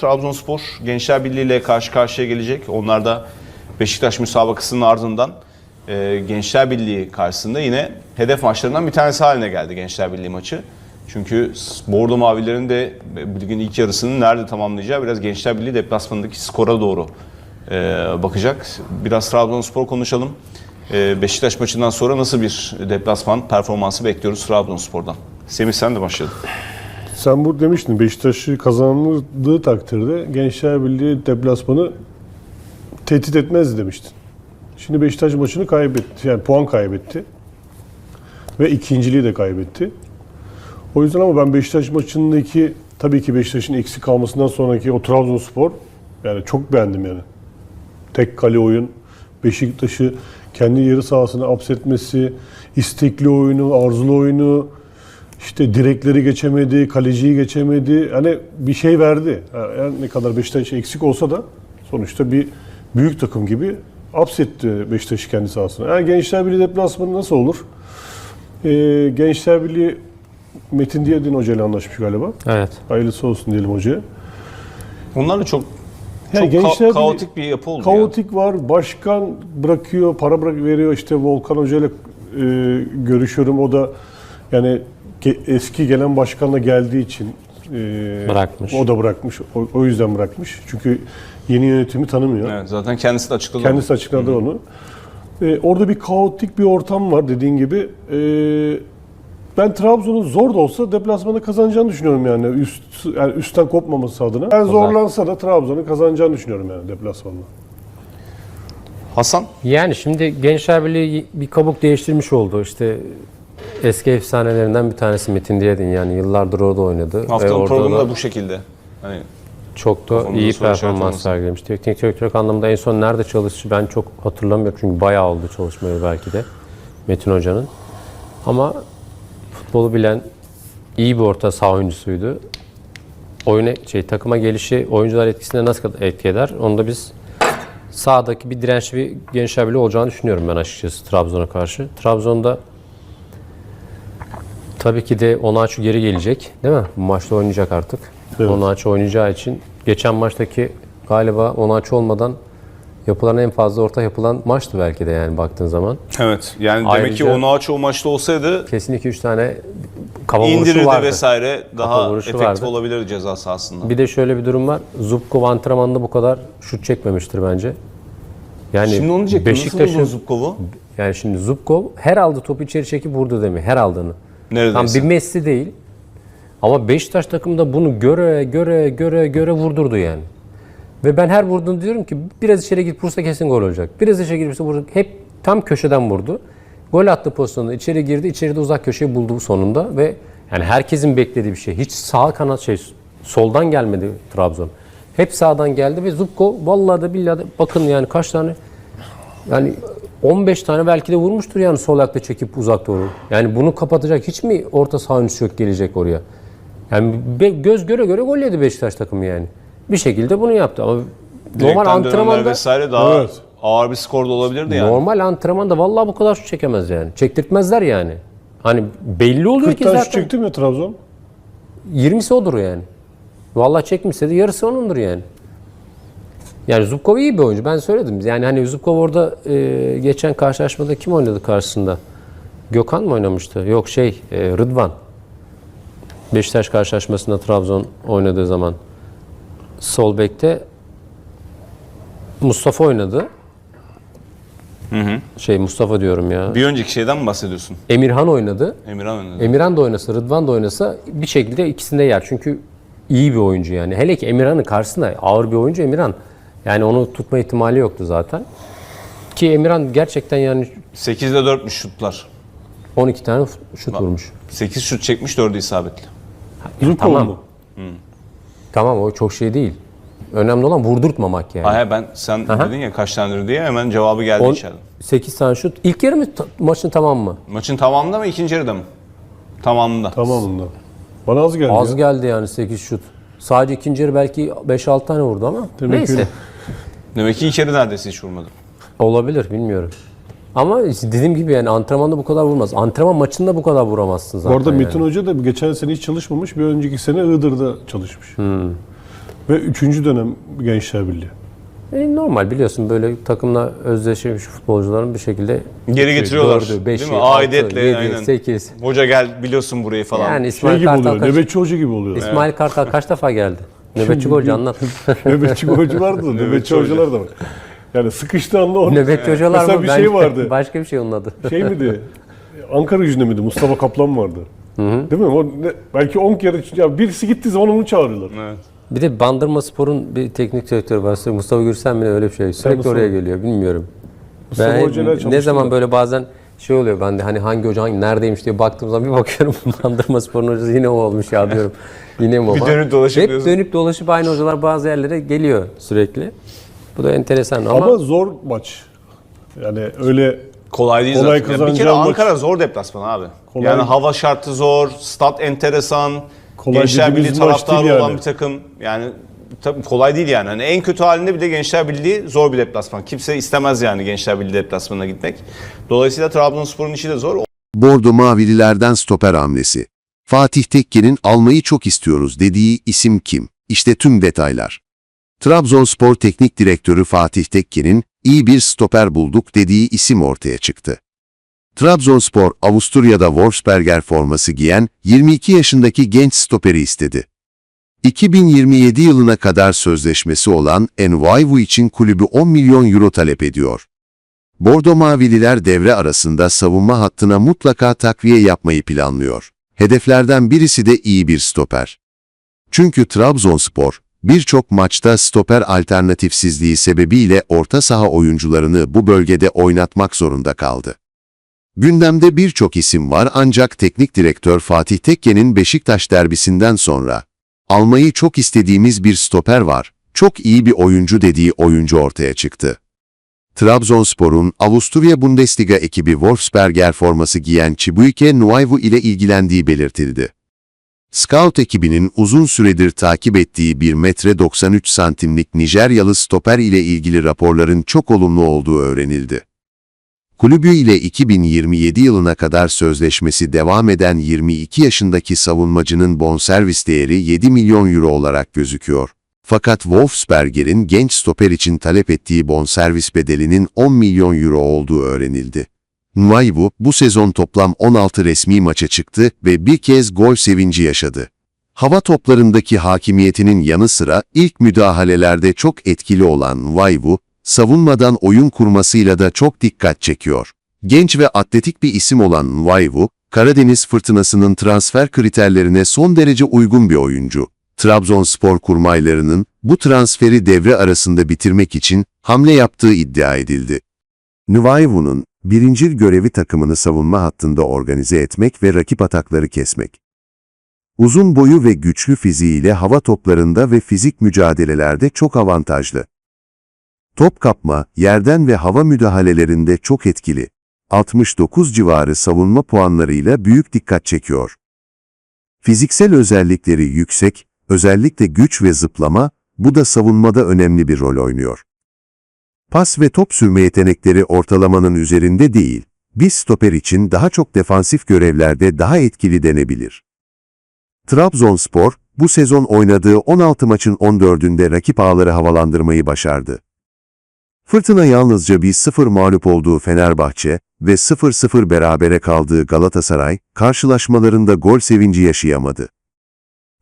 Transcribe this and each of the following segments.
Trabzonspor Gençler Birliği ile karşı karşıya gelecek. Onlar da Beşiktaş müsabakasının ardından e, Gençler Birliği karşısında yine hedef maçlarından bir tanesi haline geldi Gençler Birliği maçı. Çünkü Bordo Mavilerin de ligin ilk yarısını nerede tamamlayacağı biraz Gençler Birliği deplasmanındaki skora doğru e, bakacak. Biraz Trabzonspor konuşalım. E, Beşiktaş maçından sonra nasıl bir deplasman performansı bekliyoruz Trabzonspor'dan? Semih sen de başladın. Sen bu demiştin Beşiktaş'ı kazanıldığı takdirde Gençler Birliği deplasmanı tehdit etmez demiştin. Şimdi Beşiktaş maçını kaybetti. Yani puan kaybetti. Ve ikinciliği de kaybetti. O yüzden ama ben Beşiktaş maçındaki tabii ki Beşiktaş'ın eksik kalmasından sonraki o Trabzonspor yani çok beğendim yani. Tek kale oyun, Beşiktaş'ı kendi yarı sahasına hapsetmesi, istekli oyunu, arzulu oyunu, işte direkleri geçemedi, kaleciyi geçemedi. Hani bir şey verdi. Yani ne kadar Beşiktaş eksik olsa da sonuçta bir büyük takım gibi hapsetti Beşiktaş'ı kendi sahasına. Yani Gençler Birliği deplasmanı nasıl olur? Ee, Gençler Birliği Metin Diyadin Hoca ile anlaşmış galiba. Evet. Hayırlısı olsun diyelim hocaya. Onlar da çok Yani çok ka- Gençler Birliği- kaotik bir yapı oldu. ya. Kaotik var. Başkan bırakıyor, para bırak veriyor. İşte Volkan Hoca ile e, görüşüyorum. O da yani eski gelen başkanla geldiği için e, Bırakmış. O da bırakmış. O, o yüzden bırakmış. Çünkü yeni yönetimi tanımıyor. Evet, zaten kendisi de açıkladı. Kendisi açıkladı onu. E, orada bir kaotik bir ortam var dediğin gibi. E, ben Trabzon'un zor da olsa deplasmanda kazanacağını düşünüyorum yani. Üst, yani üstten kopmaması adına. Ben zorlansa da Trabzon'un kazanacağını düşünüyorum yani deplasmanda. Hasan Yani şimdi Gençler Birliği bir kabuk değiştirmiş oldu. İşte eski efsanelerinden bir tanesi Metin Diyedin yani yıllardır orada oynadı. Haftanın programı da bu şekilde. Hani çok da Kafamda iyi performans sergilemiş. Teknik direktörlük anlamında en son nerede çalıştı ben çok hatırlamıyorum. Çünkü bayağı oldu çalışmayı belki de Metin Hoca'nın. Ama futbolu bilen iyi bir orta saha oyuncusuydu. Oyuna şey takıma gelişi oyuncular etkisine nasıl etki eder? Onu da biz sahadaki bir dirençli bir Gençler Birliği olacağını düşünüyorum ben açıkçası Trabzon'a karşı. Trabzon'da tabii ki de Onaçu geri gelecek değil mi? Bu maçta oynayacak artık. Evet. Onaçu oynayacağı için geçen maçtaki galiba Onaçu olmadan yapılan en fazla orta yapılan maçtı belki de yani baktığın zaman. evet yani demek ki Onaço o maçta olsaydı Kesin 2-3 tane kaba vuruşu indirirdi vardı. vesaire daha vuruşu efektif vardı. olabilirdi ceza sahasında. Bir de şöyle bir durum var. Zubkov antrenmanında bu kadar şut çekmemiştir bence. Yani Şimdi onu diyecektim. Nasıl buldun Beşiktaş'ın Zubkov'u? yani şimdi Zubkov her aldığı topu içeri çekip vurdu demi. Her aldığını. Neredeyse. Tam bir Messi değil. Ama Beşiktaş takımda bunu göre göre göre göre vurdurdu yani. Ve ben her vurduğunu diyorum ki biraz içeri git vursa kesin gol olacak. Biraz içeri girse vursa hep tam köşeden vurdu. Gol attı pozisyonda içeri girdi. içeride uzak köşeyi buldu sonunda ve yani herkesin beklediği bir şey. Hiç sağ kanat şey soldan gelmedi Trabzon. Hep sağdan geldi ve Zubko vallahi da billahi de bakın yani kaç tane yani 15 tane belki de vurmuştur yani sol ayakta çekip uzak doğru. Yani bunu kapatacak hiç mi orta saha oyuncusu yok gelecek oraya? Yani göz göre göre gol yedi Beşiktaş takımı yani. Bir şekilde bunu yaptı ama normal Direkten dönenler antrenmanda vesaire daha Evet. ağır bir skor da olabilirdi yani. normal antrenmanda vallahi bu kadar şut çekemez yani. Çektirtmezler yani. Hani belli oluyor 40 ki zaten. çekti mi Trabzon? 20'si odur yani. Vallahi çekmişse de yarısı onundur yani. Yani Zubkov iyi bir oyuncu. Ben söyledim. Yani hani Zubkov orada e, geçen karşılaşmada kim oynadı karşısında? Gökhan mı oynamıştı? Yok şey e, Rıdvan. Beşiktaş karşılaşmasında Trabzon oynadığı zaman sol bekte Mustafa oynadı. Şey Mustafa diyorum ya. Bir önceki şeyden mi bahsediyorsun? Emirhan oynadı. Emirhan oynadı. Emirhan da oynasa, Rıdvan da oynasa bir şekilde ikisinde yer. Çünkü iyi bir oyuncu yani. Hele ki Emirhan'ın karşısında ağır bir oyuncu Emirhan. Yani onu tutma ihtimali yoktu zaten. Ki Emirhan gerçekten yani 8'de 4'müş şutlar. 12 tane şut vurmuş. 8 şut çekmiş 4'ü isabetli. Zubkov tamam. mu? Tamam o çok şey değil. Önemli olan vurdurtmamak yani. Hayır ben sen dedin ya kaç tanedir diye hemen cevabı geldi On- içeriden. 8 tane şut. İlk yarı mı ta- maçın tamam mı? Maçın tamamında mı ikinci yarıda mı? Tamamında. Tamamında. Bana az geldi Az ya. geldi yani 8 şut. Sadece ikinci yarı belki 5-6 tane vurdu ama Demek neyse. Demek ki yarı neredeyse hiç vurmadı. Olabilir bilmiyorum. Ama işte dediğim gibi yani antrenmanda bu kadar vurmaz. Antrenman maçında bu kadar vuramazsın zaten. Bu arada yani. Metin Hoca da geçen sene hiç çalışmamış. Bir önceki sene Iğdır'da çalışmış. Ve üçüncü dönem Gençler Birliği. E, normal biliyorsun böyle takımla özdeşleşmiş futbolcuların bir şekilde Geri getiriyorlar. Dördü, beşi, değil mi? altı, Aidiyetle yedi, aynen. sekiz. Hoca gel biliyorsun burayı falan. Yani Şey İsmail gibi Kartal oluyor, kaç, nöbetçi hoca gibi oluyor. İsmail Kartal kaç defa geldi? Nöbetçi golcü anlat. nöbetçi hoca vardı da nöbetçi hoca. hocalar da var. Yani sıkıştığı anda o Nöbetçi hocalar Mesela mı? bir şey vardı. Başka bir şey onun adı. şey miydi? Ankara gücünde miydi? Mustafa Kaplan vardı. Değil mi? O ne- belki 10 kere ya birisi gittiği zaman onu çağırıyorlar. Evet. Bir de Bandırma Spor'un bir teknik direktörü var. Mustafa Gürsen mi ne öyle bir şey. Sürekli Mustafa- oraya geliyor. Bilmiyorum. Mustafa Ben ne zaman böyle bazen şey oluyor ben de hani hangi hoca hangi neredeymiş diye baktığım zaman bir bakıyorum Bandırma Spor'un hocası yine o olmuş ya diyorum. Yine mi o? Bir dönüp dolaşıp Hep diyorsun. dönüp dolaşıp aynı hocalar bazı yerlere geliyor sürekli. Bu da enteresan ama, Ama zor maç. Yani öyle Kolay değil Kolay zaten. Ya bir kere kazanacağın maç- Ankara zor deplasman abi. Kolay- Yani hava şartı zor, stat enteresan, Kolay Gençler dediğimiz Birliği maç taraftarı değil olan yani. bir takım. Yani tabii kolay değil yani. Hani en kötü halinde bir de Gençler Birliği zor bir deplasman. Kimse istemez yani Gençler Birliği deplasmanına gitmek. Dolayısıyla Trabzonspor'un işi de zor. Bordo Mavililerden stoper hamlesi. Fatih Tekke'nin almayı çok istiyoruz dediği isim kim? İşte tüm detaylar. Trabzonspor Teknik Direktörü Fatih Tekke'nin iyi bir stoper bulduk dediği isim ortaya çıktı. Trabzonspor, Avusturya'da Wolfsberger forması giyen 22 yaşındaki genç stoperi istedi. 2027 yılına kadar sözleşmesi olan Envaivu için kulübü 10 milyon euro talep ediyor. Bordo Mavililer devre arasında savunma hattına mutlaka takviye yapmayı planlıyor. Hedeflerden birisi de iyi bir stoper. Çünkü Trabzonspor, birçok maçta stoper alternatifsizliği sebebiyle orta saha oyuncularını bu bölgede oynatmak zorunda kaldı. Gündemde birçok isim var ancak teknik direktör Fatih Tekke'nin Beşiktaş derbisinden sonra almayı çok istediğimiz bir stoper var, çok iyi bir oyuncu dediği oyuncu ortaya çıktı. Trabzonspor'un Avusturya Bundesliga ekibi Wolfsberger forması giyen Chibuike Nuaivu ile ilgilendiği belirtildi. Scout ekibinin uzun süredir takip ettiği 1 metre 93 santimlik Nijeryalı stoper ile ilgili raporların çok olumlu olduğu öğrenildi. Kulübü ile 2027 yılına kadar sözleşmesi devam eden 22 yaşındaki savunmacının bonservis değeri 7 milyon euro olarak gözüküyor. Fakat Wolfsberger'in genç stoper için talep ettiği bonservis bedelinin 10 milyon euro olduğu öğrenildi. Nwaibu bu sezon toplam 16 resmi maça çıktı ve bir kez gol sevinci yaşadı. Hava toplarındaki hakimiyetinin yanı sıra ilk müdahalelerde çok etkili olan Nwaibu, savunmadan oyun kurmasıyla da çok dikkat çekiyor. Genç ve atletik bir isim olan Nwaibu, Karadeniz Fırtınası'nın transfer kriterlerine son derece uygun bir oyuncu. Trabzonspor kurmaylarının bu transferi devre arasında bitirmek için hamle yaptığı iddia edildi. Nwaivu'nun birincil görevi takımını savunma hattında organize etmek ve rakip atakları kesmek. Uzun boyu ve güçlü fiziğiyle hava toplarında ve fizik mücadelelerde çok avantajlı. Top kapma, yerden ve hava müdahalelerinde çok etkili. 69 civarı savunma puanlarıyla büyük dikkat çekiyor. Fiziksel özellikleri yüksek, özellikle güç ve zıplama, bu da savunmada önemli bir rol oynuyor. Pas ve top sürme yetenekleri ortalamanın üzerinde değil, bir stoper için daha çok defansif görevlerde daha etkili denebilir. Trabzonspor, bu sezon oynadığı 16 maçın 14'ünde rakip ağları havalandırmayı başardı. Fırtına yalnızca 1-0 mağlup olduğu Fenerbahçe ve 0-0 berabere kaldığı Galatasaray, karşılaşmalarında gol sevinci yaşayamadı.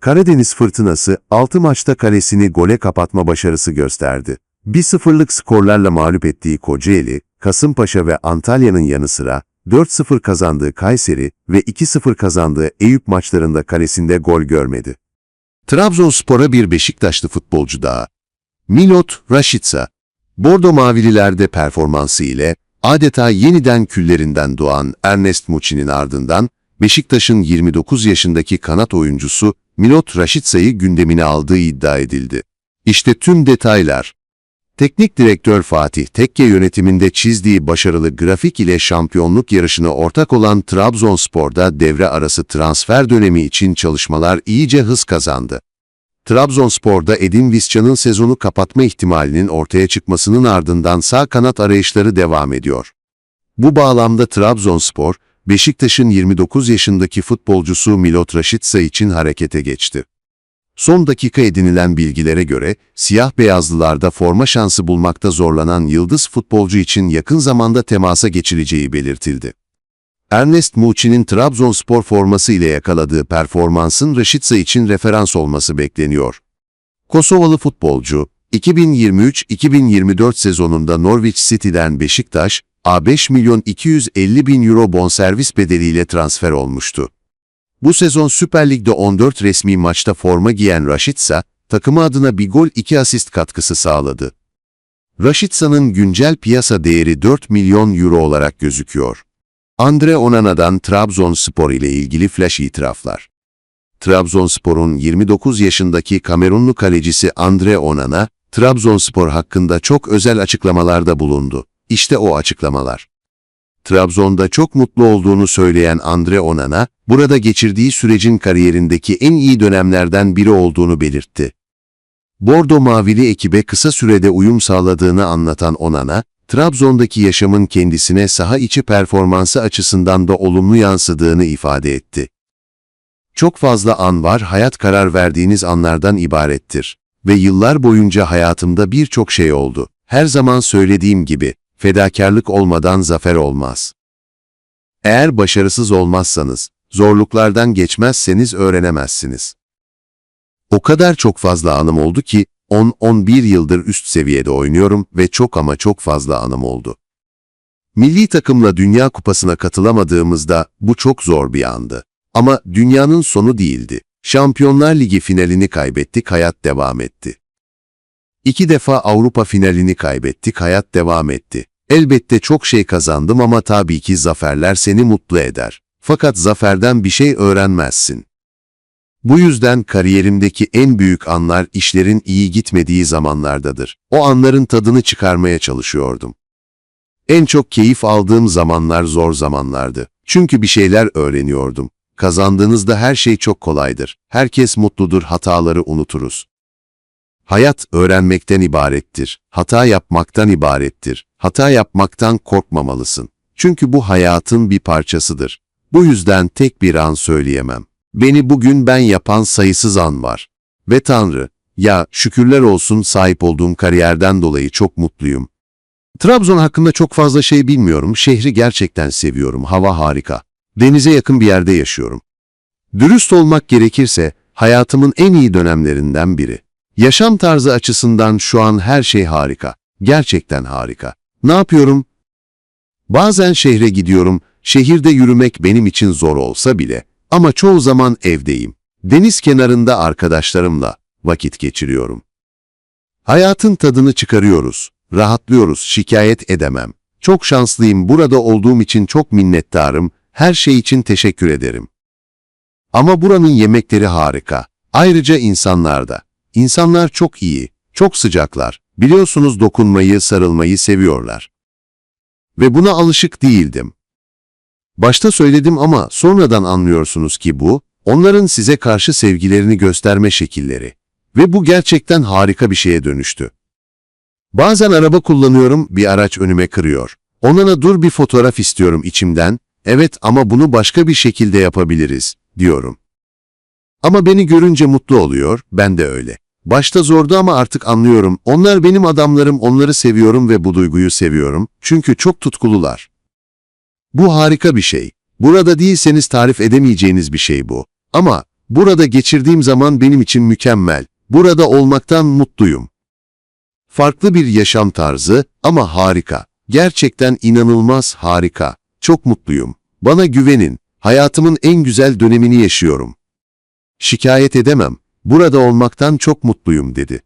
Karadeniz Fırtınası 6 maçta kalesini gole kapatma başarısı gösterdi. 1-0'lık skorlarla mağlup ettiği Kocaeli, Kasımpaşa ve Antalya'nın yanı sıra 4-0 kazandığı Kayseri ve 2-0 kazandığı Eyüp maçlarında kalesinde gol görmedi. Trabzonspor'a bir Beşiktaşlı futbolcu daha. Milot Rashica, Bordo Mavililerde performansı ile adeta yeniden küllerinden doğan Ernest Muçi'nin ardından Beşiktaş'ın 29 yaşındaki kanat oyuncusu Milot Raşitsa'yı gündemine aldığı iddia edildi. İşte tüm detaylar. Teknik direktör Fatih Tekke yönetiminde çizdiği başarılı grafik ile şampiyonluk yarışına ortak olan Trabzonspor'da devre arası transfer dönemi için çalışmalar iyice hız kazandı. Trabzonspor'da Edin Visca'nın sezonu kapatma ihtimalinin ortaya çıkmasının ardından sağ kanat arayışları devam ediyor. Bu bağlamda Trabzonspor, Beşiktaş'ın 29 yaşındaki futbolcusu Milot Rashica için harekete geçti. Son dakika edinilen bilgilere göre siyah beyazlılarda forma şansı bulmakta zorlanan yıldız futbolcu için yakın zamanda temasa geçileceği belirtildi. Ernest Muçi'nin Trabzonspor forması ile yakaladığı performansın Raşitsa için referans olması bekleniyor. Kosovalı futbolcu, 2023-2024 sezonunda Norwich City'den Beşiktaş, A5 milyon 250 bin euro bonservis bedeliyle transfer olmuştu. Bu sezon Süper Lig'de 14 resmi maçta forma giyen Raşitsa, takımı adına bir gol 2 asist katkısı sağladı. Raşitsa'nın güncel piyasa değeri 4 milyon euro olarak gözüküyor. Andre Onana'dan Trabzonspor ile ilgili flash itiraflar. Trabzonspor'un 29 yaşındaki Kamerunlu kalecisi Andre Onana, Trabzonspor hakkında çok özel açıklamalarda bulundu. İşte o açıklamalar. Trabzon'da çok mutlu olduğunu söyleyen Andre Onana, burada geçirdiği sürecin kariyerindeki en iyi dönemlerden biri olduğunu belirtti. Bordo Mavili ekibe kısa sürede uyum sağladığını anlatan Onana, Trabzon'daki yaşamın kendisine saha içi performansı açısından da olumlu yansıdığını ifade etti. Çok fazla an var hayat karar verdiğiniz anlardan ibarettir. Ve yıllar boyunca hayatımda birçok şey oldu. Her zaman söylediğim gibi, fedakarlık olmadan zafer olmaz. Eğer başarısız olmazsanız, zorluklardan geçmezseniz öğrenemezsiniz. O kadar çok fazla anım oldu ki, 10-11 yıldır üst seviyede oynuyorum ve çok ama çok fazla anım oldu. Milli takımla Dünya Kupası'na katılamadığımızda bu çok zor bir andı. Ama dünyanın sonu değildi. Şampiyonlar Ligi finalini kaybettik, hayat devam etti. İki defa Avrupa finalini kaybettik, hayat devam etti. Elbette çok şey kazandım ama tabii ki zaferler seni mutlu eder. Fakat zaferden bir şey öğrenmezsin. Bu yüzden kariyerimdeki en büyük anlar işlerin iyi gitmediği zamanlardadır. O anların tadını çıkarmaya çalışıyordum. En çok keyif aldığım zamanlar zor zamanlardı. Çünkü bir şeyler öğreniyordum. Kazandığınızda her şey çok kolaydır. Herkes mutludur, hataları unuturuz. Hayat öğrenmekten ibarettir. Hata yapmaktan ibarettir. Hata yapmaktan korkmamalısın. Çünkü bu hayatın bir parçasıdır. Bu yüzden tek bir an söyleyemem. Beni bugün ben yapan sayısız an var. Ve Tanrı, ya şükürler olsun sahip olduğum kariyerden dolayı çok mutluyum. Trabzon hakkında çok fazla şey bilmiyorum. Şehri gerçekten seviyorum. Hava harika. Denize yakın bir yerde yaşıyorum. Dürüst olmak gerekirse hayatımın en iyi dönemlerinden biri. Yaşam tarzı açısından şu an her şey harika. Gerçekten harika. Ne yapıyorum? Bazen şehre gidiyorum. Şehirde yürümek benim için zor olsa bile ama çoğu zaman evdeyim. Deniz kenarında arkadaşlarımla vakit geçiriyorum. Hayatın tadını çıkarıyoruz. Rahatlıyoruz, şikayet edemem. Çok şanslıyım, burada olduğum için çok minnettarım. Her şey için teşekkür ederim. Ama buranın yemekleri harika. Ayrıca insanlar da. İnsanlar çok iyi, çok sıcaklar. Biliyorsunuz dokunmayı, sarılmayı seviyorlar. Ve buna alışık değildim. Başta söyledim ama sonradan anlıyorsunuz ki bu, onların size karşı sevgilerini gösterme şekilleri. Ve bu gerçekten harika bir şeye dönüştü. Bazen araba kullanıyorum, bir araç önüme kırıyor. Onana dur bir fotoğraf istiyorum içimden, evet ama bunu başka bir şekilde yapabiliriz, diyorum. Ama beni görünce mutlu oluyor, ben de öyle. Başta zordu ama artık anlıyorum, onlar benim adamlarım, onları seviyorum ve bu duyguyu seviyorum, çünkü çok tutkulular. Bu harika bir şey. Burada değilseniz tarif edemeyeceğiniz bir şey bu. Ama burada geçirdiğim zaman benim için mükemmel. Burada olmaktan mutluyum. Farklı bir yaşam tarzı ama harika. Gerçekten inanılmaz harika. Çok mutluyum. Bana güvenin. Hayatımın en güzel dönemini yaşıyorum. Şikayet edemem. Burada olmaktan çok mutluyum dedi.